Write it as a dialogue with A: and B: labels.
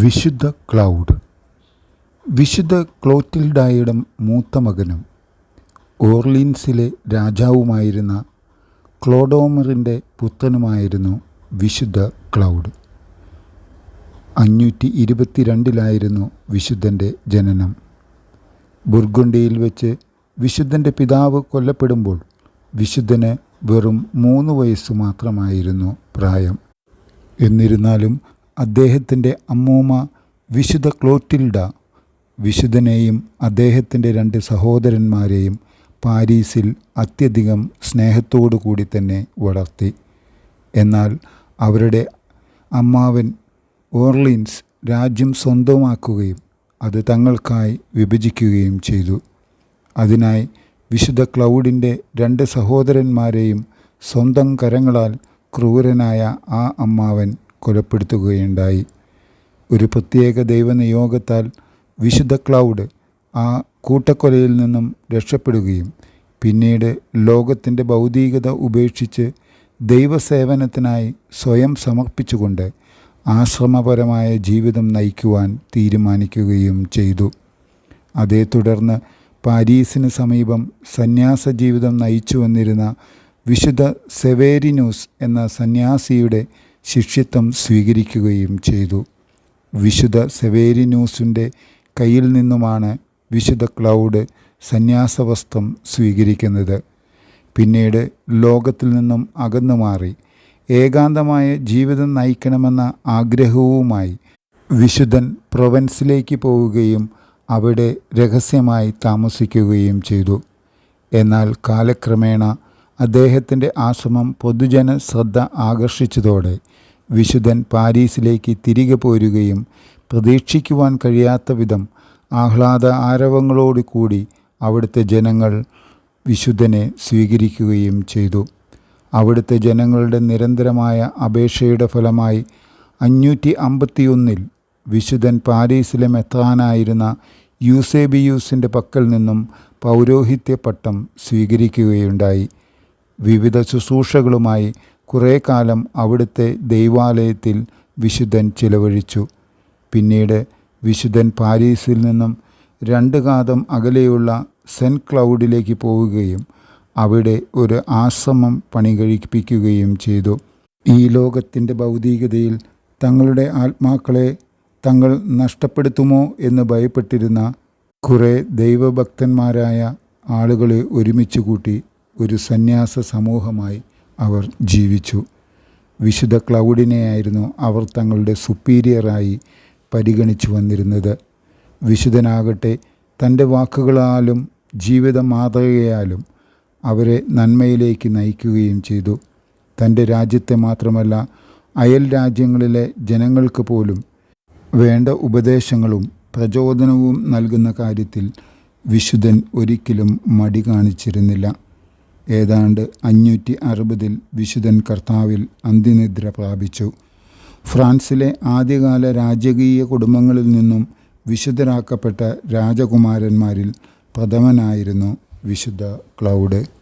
A: വിശുദ്ധ ക്ലൗഡ്. വിശുദ്ധ ക്ലോറ്റിൽഡായുടെ മൂത്ത മകനും ഓർലീൻസിലെ രാജാവുമായിരുന്ന ക്ലോഡോമറിന്റെ പുത്രനുമായിരുന്നു വിശുദ്ധ ക്ലൗഡ്. അഞ്ഞൂറ്റി ഇരുപത്തിരണ്ടിലായിരുന്നു വിശുദ്ധന്റെ ജനനം. ബുർഗുണ്ടിയിൽ വെച്ച് വിശുദ്ധന്റെ പിതാവ് കൊല്ലപ്പെടുമ്പോൾ വിശുദ്ധന് വെറും മൂന്ന് വയസ്സ് മാത്രമായിരുന്നു പ്രായം. എന്നിരുന്നാലും അദ്ദേഹത്തിന്റെ അമ്മൂമ്മ വിശുദ്ധ ക്ലോറ്റിൽഡ വിശുദ്ധനെയും അദ്ദേഹത്തിന്റെ രണ്ട് സഹോദരന്മാരെയും പാരീസിൽ അത്യധികം സ്നേഹത്തോടു കൂടി തന്നെ വളർത്തി. എന്നാൽ അവരുടെ അമ്മാവൻ ഓർലിൻസ് രാജ്യം സ്വന്തമാക്കുകയും അത് തങ്ങൾക്കായി വിഭജിക്കുകയും ചെയ്തു. അതിനായി വിശുദ്ധ ക്ലൗഡിന്റെ രണ്ട് സഹോദരന്മാരെയും സ്വന്തം കരങ്ങളാൽ ക്രൂരനായ ആ അമ്മാവൻ കൊലപ്പെടുത്തുകയുണ്ടായി. ഒരു പ്രത്യേക ദൈവനിയോഗത്താൽ വിശുദ്ധ ക്ലൗഡ് ആ കൂട്ടക്കൊലയിൽ നിന്നും രക്ഷപ്പെടുകയും പിന്നീട് ലോകത്തിന്റെ ഭൗതികത ഉപേക്ഷിച്ച് ദൈവസേവനത്തിനായി സ്വയം സമർപ്പിച്ചുകൊണ്ട് ആശ്രമപരമായ ജീവിതം നയിക്കുവാൻ തീരുമാനിക്കുകയും ചെയ്തു. അതേ തുടർന്ന് പാരീസിന് സമീപം സന്യാസ ജീവിതം നയിച്ചു വന്നിരുന്ന വിശുദ്ധ സെവേരിനൂസ് എന്ന സന്യാസിയുടെ ശിഷ്യത്വം സ്വീകരിക്കുകയും ചെയ്തു. വിശുദ്ധ സെവേരിനൂസിന്റെ കയ്യിൽ നിന്നുമാണ് വിശുദ്ധ ക്ലൗഡ് സന്യാസവസ്ത്രം സ്വീകരിക്കുന്നത്. പിന്നീട് ലോകത്തിൽ നിന്നും അകന്നു മാറി. ഏകാന്തമായ ജീവിതം നയിക്കണമെന്ന ആഗ്രഹവുമായി വിശുദ്ധൻ പ്രൊവൻസിലേക്ക് പോവുകയും അവിടെ രഹസ്യമായി താമസിക്കുകയും ചെയ്തു. എന്നാൽ കാലക്രമേണ അദ്ദേഹത്തിന്റെ ആശ്രമം പൊതുജന ശ്രദ്ധ ആകർഷിച്ചതോടെ വിശുദ്ധൻ പാരീസിലേക്ക് തിരികെ പോരുകയും പ്രതീക്ഷിക്കുവാൻ കഴിയാത്ത വിധം ആഹ്ലാദ ആരവങ്ങളോടുകൂടി അവിടുത്തെ ജനങ്ങൾ വിശുദ്ധനെ സ്വീകരിക്കുകയും ചെയ്തു. അവിടുത്തെ ജനങ്ങളുടെ നിരന്തരമായ അപേക്ഷയുടെ ഫലമായി അഞ്ഞൂറ്റി അമ്പത്തിയൊന്നിൽ വിശുദ്ധൻ പാരീസിലെ മെത്താനായിരുന്ന യൂസേബിയൂസിന്റെ പക്കൽ നിന്നും പൗരോഹിത്യ പട്ടം സ്വീകരിക്കുകയുണ്ടായി. വിവിധ ശുശ്രൂഷകളുമായി കുറേ കാലം അവിടുത്തെ ദൈവാലയത്തിൽ വിശുദ്ധൻ ചിലവഴിച്ചു. പിന്നീട് വിശുദ്ധൻ പാരീസിൽ നിന്നും രണ്ട് കാതം അകലെയുള്ള സെന്റ് ക്ലൗഡിലേക്ക് പോവുകയും അവിടെ ഒരു ആശ്രമം പണി കഴിപ്പിക്കുകയും ചെയ്തു. ഈ ലോകത്തിന്റെ ഭൗതികതയിൽ തങ്ങളുടെ ആത്മാക്കളെ തങ്ങൾ നഷ്ടപ്പെടുത്തുമോ എന്ന് ഭയപ്പെട്ടിരുന്ന കുറേ ദൈവഭക്തന്മാരായ ആളുകളെ ഒരുമിച്ച് കൂട്ടി ഒരു സന്യാസ സമൂഹമായി. അവർ ജീവിച്ചു. വിശുദ്ധ ക്ലൗഡിനെയായിരുന്നു അവർ തങ്ങളുടെ സുപ്പീരിയറായി പരിഗണിച്ചു വന്നിരുന്നത്. വിശുദ്ധനാകട്ടെ തന്റെ വാക്കുകളാലും ജീവിത മാതൃകയാലും അവരെ നന്മയിലേക്ക് നയിക്കുകയും ചെയ്തു. തന്റെ രാജ്യത്തെ മാത്രമല്ല അയൽ രാജ്യങ്ങളിലെ ജനങ്ങൾക്ക് പോലും വേണ്ട ഉപദേശങ്ങളും പ്രചോദനവും നൽകുന്ന കാര്യത്തിൽ വിശുദ്ധൻ ഒരിക്കലും മടി കാണിച്ചിരുന്നില്ല. ഏതാണ്ട് അഞ്ഞൂറ്റി അറുപതിൽ വിശുദ്ധൻ കർത്താവിൽ അന്ത്യനിദ്ര പ്രാപിച്ചു. ഫ്രാൻസിലെ ആദ്യകാല രാജകീയ കുടുംബങ്ങളിൽ നിന്നും വിശുദ്ധരാക്കപ്പെട്ട രാജകുമാരന്മാരിൽ പ്രഥമനായിരുന്നു വിശുദ്ധ ക്ലൗഡ്.